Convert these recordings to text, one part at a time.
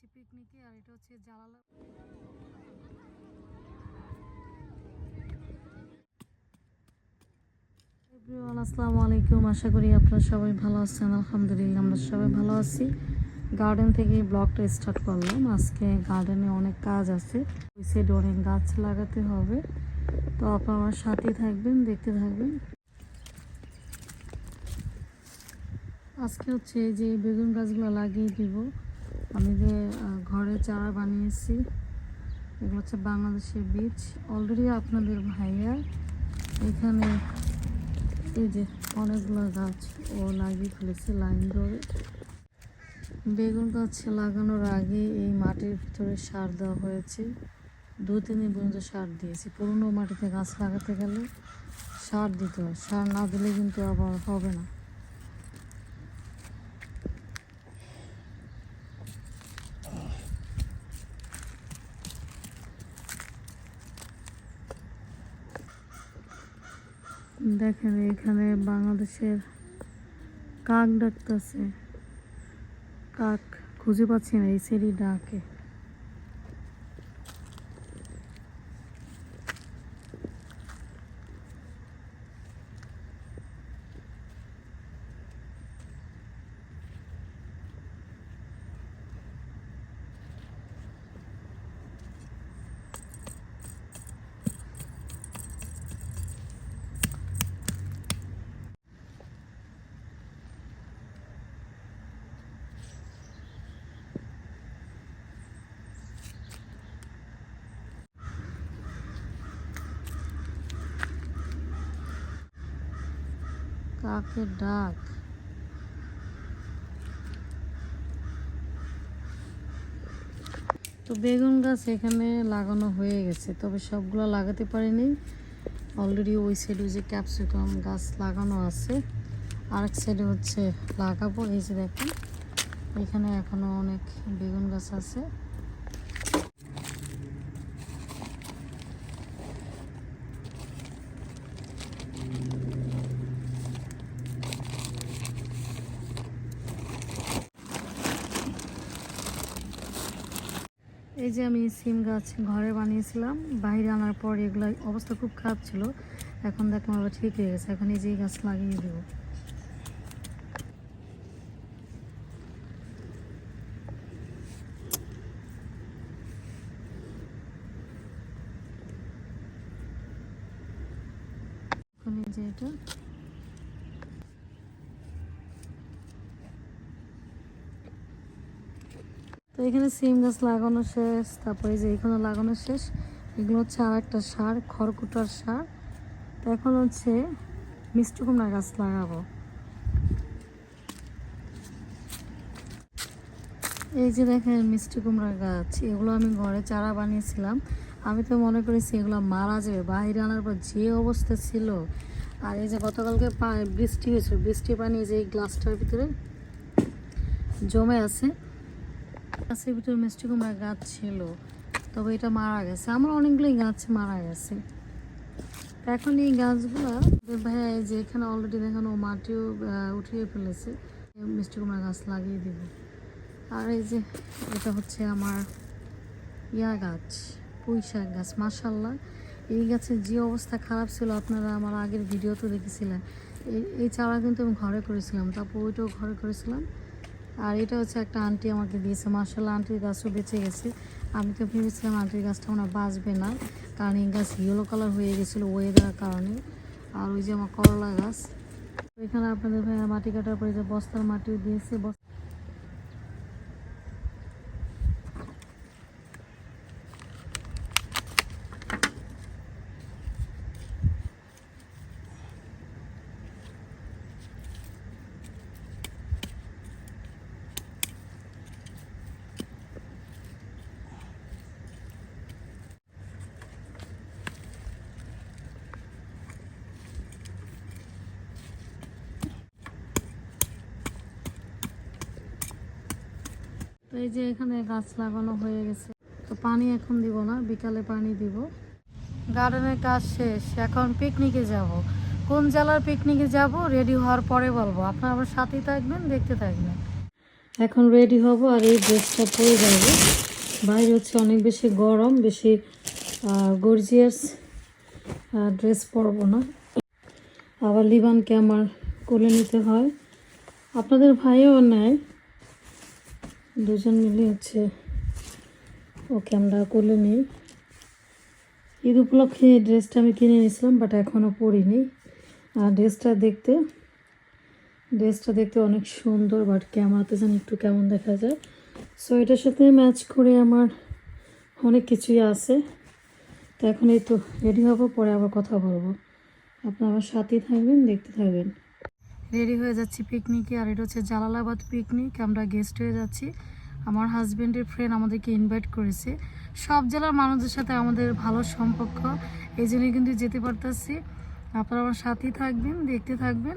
যাচ্ছি পিকনিকে আর এটা হচ্ছে আসসালামু আলাইকুম। আশা করি আপনারা সবাই ভালো আছেন। আলহামদুলিল্লাহ, আমরা সবাই ভালো আছি। গার্ডেন থেকে ব্লগটা স্টার্ট করলাম। আজকে গার্ডেনে অনেক কাজ আছে। ওই সাইডে অনেক গাছ লাগাতে হবে। তো আপনারা আমার সাথেই থাকবেন, দেখতে থাকবেন। আজকে হচ্ছে যে বেগুন গাছগুলো লাগিয়ে দিব। আমি যে চারা বানিয়েছি। এগুলো হচ্ছে বাংলাদেশের বীজ অলরেডি আপনাদের ভাইয়া এখানে এই যে অনেকগুলো গাছ ও লাগিয়ে ফেলেছে লাইন ধরে। বেগুন গাছ লাগানোর আগে এই মাটির ভিতরে সার দেওয়া হয়েছে। দু তিন দিন পর্যন্ত সার দিয়েছি। পুরনো মাটিতে গাছ লাগাতে গেলে সার দিতে হয়। সার না দিলে কিন্তু আবার হবে না। দেখেন এখানে বাংলাদেশের কাক ডাকতেছে। কাক খুঁজে পাচ্ছি না এই সেরি ডাকে। কাকের ডাক? তো বেগুন গাছ এখানে লাগানো হয়ে গেছে, তবে সবগুলো লাগাতে পারিনি। অলরেডি ওই সাইডে যে ক্যাপসিকাম গাছ লাগানো আছে। আরেক সাইডে হচ্ছে লাগাবো, এই যে দেখেন, এখানে এখনও অনেক বেগুন গাছ আছে। এই যে আমি সিম গাছ ঘরে বানিয়েছিলাম, বাইরে আনার পর এগুলো অবস্থা খুব খারাপ ছিল। এখন দেখলাম আবার ঠিক হয়ে গেছে, এখন এই যে গাছ লাগিয়ে দেবো। এখন এই যে এটা তো এখানে সিম গাছ লাগানো শেষ, তারপরে যে এখানে লাগানো শেষ, এগুলো হচ্ছে আর একটা সার, খড়কুটার সার। এখন হচ্ছে মিষ্টি কুমড়া গাছ লাগাবো। এই যে দেখেন মিষ্টি কুমড়া গাছ, এগুলো আমি ঘরে চারা বানিয়েছিলাম। আমি তো মনে করেছি এগুলো মারা যাবে, বাইরে আনার পর যে অবস্থা ছিল। আর এই যে গতকালকে বৃষ্টি হয়েছিল বৃষ্টি পানি যে এই গ্লাসটার ভিতরে জমে আছে। গাছের ভিতরে মিষ্টি কুমড়া গাছ ছিল, তবে এটা মারা গেছে। আমার অনেকগুলোই গাছ মারা গেছে। এখন এই গাছগুলো ভাইয়া যে এখানে অলরেডি দেখানো মাটিও উঠিয়ে ফেলেছে। মিষ্টি কুমড়া গাছ লাগিয়ে দিব। আর এই যে, এটা হচ্ছে আমার ইয়া গাছ, পুঁই শাক গাছ মাসাল্লাহ এই গাছের যে অবস্থা খারাপ ছিল, আপনারা আমার আগের ভিডিওতে দেখেছিলেন। এই চারা কিন্তু আমি ঘরে করেছিলাম, তারপর ওইটাও ঘরে করেছিলাম। আর এটা হচ্ছে একটা আন্টি আমাকে দিয়েছে। মার্শাল্লাহ আন্টির গাছও বেঁচে গেছে। আমি তো ভেবেছিলাম আন্টির গাছটা ওনার বাঁচবে না, কারণ এই গাছ ইয়েলো কালার হয়ে গেছিল ওয়েদার কারণে। আর ওই যে আমার করলা গাছ, এখানে আপনাদের ভাইয়া মাটি কাটার পরে যে বস্তার মাটিও দিয়েছে, বস্তা এই যে এখানে গাছ লাগানো হয়ে গেছে। তো পানি এখন দিব না, বিকালে পানি দিব। গার্ডেনের কাজ শেষ, এখন পিকনিকে যাব। কোন জেলার পিকনিকে যাব রেডি হওয়ার পরে বলব। আপনারা আমার সাথেই থাকবেন, দেখতে থাকবেন। এখন রেডি হব আর এই ড্রেসটা পরে যাব। বাইরে হচ্ছে অনেক বেশি গরম, বেশি গর্জিয়াস ড্রেস পরবো না। আবার লিবানকে আমার কোলে নিতে হয়। আপনাদের ভাইও নেয় দুজন মিলে হচ্ছে ওকে আমরা কোলে নিই। ঈদ উপলক্ষে এই ড্রেসটা আমি কিনে নিয়েছিলাম বাট এখনও পরিনি। আর ড্রেসটা দেখতে ড্রেসটা দেখতে অনেক সুন্দর বাট ক্যামেরাতে যেন একটু কেমন দেখা যায়। সো এটার সাথে ম্যাচ করে আমার অনেক কিছুই আছে। তো এখন এই তো রেডি হব, পরে আবার কথা বলব। আপনার আমার সাথেই থাকবেন, দেখতে থাকবেন। রেডি হয়ে যাচ্ছি পিকনিকে আর এটা হচ্ছে জালালাবাদ পিকনিক আমরা গেস্ট হয়ে যাচ্ছি। আমার হাজব্যান্ডের ফ্রেন্ড আমাদেরকে ইনভাইট করেছে। সব জেলার মানুষদের সাথে আমাদের ভালো সম্পর্ক, এই জন্যই কিন্তু যেতে পারতেছি। আপনারা আমার সাথেই থাকবেন, দেখতে থাকবেন।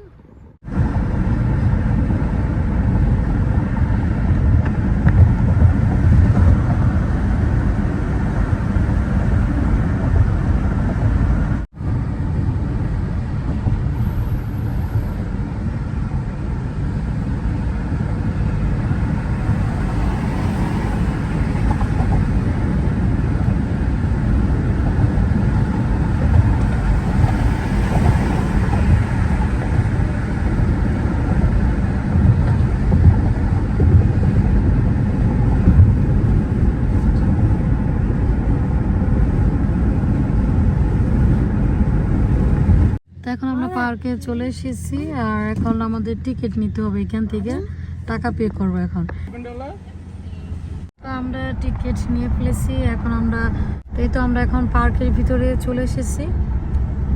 তো এখন আমরা পার্কে চলে এসেছি আর এখন আমাদের টিকিট নিতে হবে এখান থেকে। টাকা পে করব এখন। আমরা টিকিট নিয়ে ফেলেছি, এখন আমরা, এই তো আমরা এখন পার্কের ভিতরে চলে এসেছি।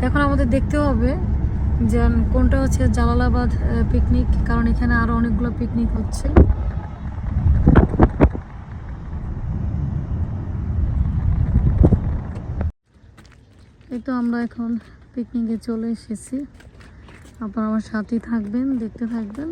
এখন আমাদের দেখতে হবে যে কোনটা হচ্ছে জালালাবাদ পিকনিক কারণ এখানে আরও অনেকগুলো পিকনিক হচ্ছে। এই তো আমরা এখন পিকনিকে চলে এসেছি। আপনারা আমার সাথেই থাকবেন দেখতে থাকবেন।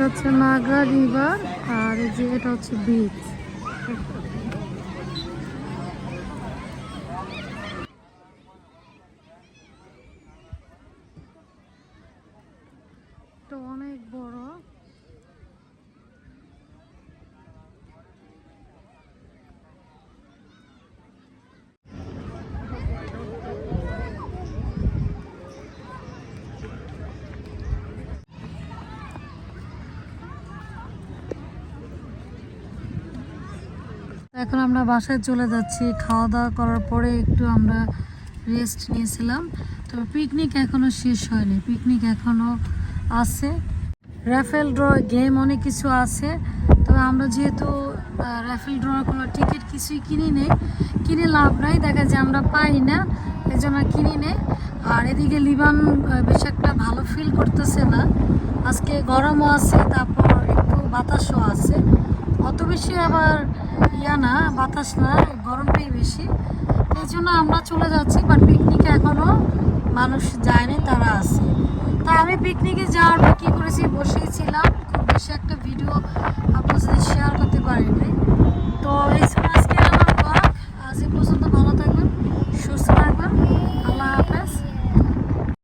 এটা হচ্ছে মাগা রিভার আর এই যে এটা হচ্ছে বিচ। অনেক বড়। এখন আমরা বাসায় চলে যাচ্ছি। খাওয়া দাওয়া করার পরে একটু আমরা রেস্ট নিয়েছিলাম। তো পিকনিক এখনও শেষ হয়নি। পিকনিক এখনও আছে। র্যাফেল ড্র গেম অনেক কিছু আছে। তবে আমরা যেহেতু র্যাফেল ড্র কোনো টিকিট কিছুই কিনি নেই কিনে লাভ নাই। দেখা যায় আমরা পাই না। এই জন্য কিনি নেই আর এদিকে লিবান বেশ একটা ভালো ফিল করতেছে না। আজকে গরমও আছে, তারপর একটু বাতাসও আছে। অত বেশি আবার ইয়া না বাতাস না গরমটাই বেশি। এই জন্য আমরা চলে যাচ্ছি বাট পিকনিকে এখনও মানুষ যায়নি, তারা আছে। তা আমি পিকনিকে যাওয়ার পর কী করেছি? বসেছিলাম খুব বেশি একটা ভিডিও আপনার সাথে শেয়ার করতে পারিনি। তো এই আজকে আমার আজ পর্যন্ত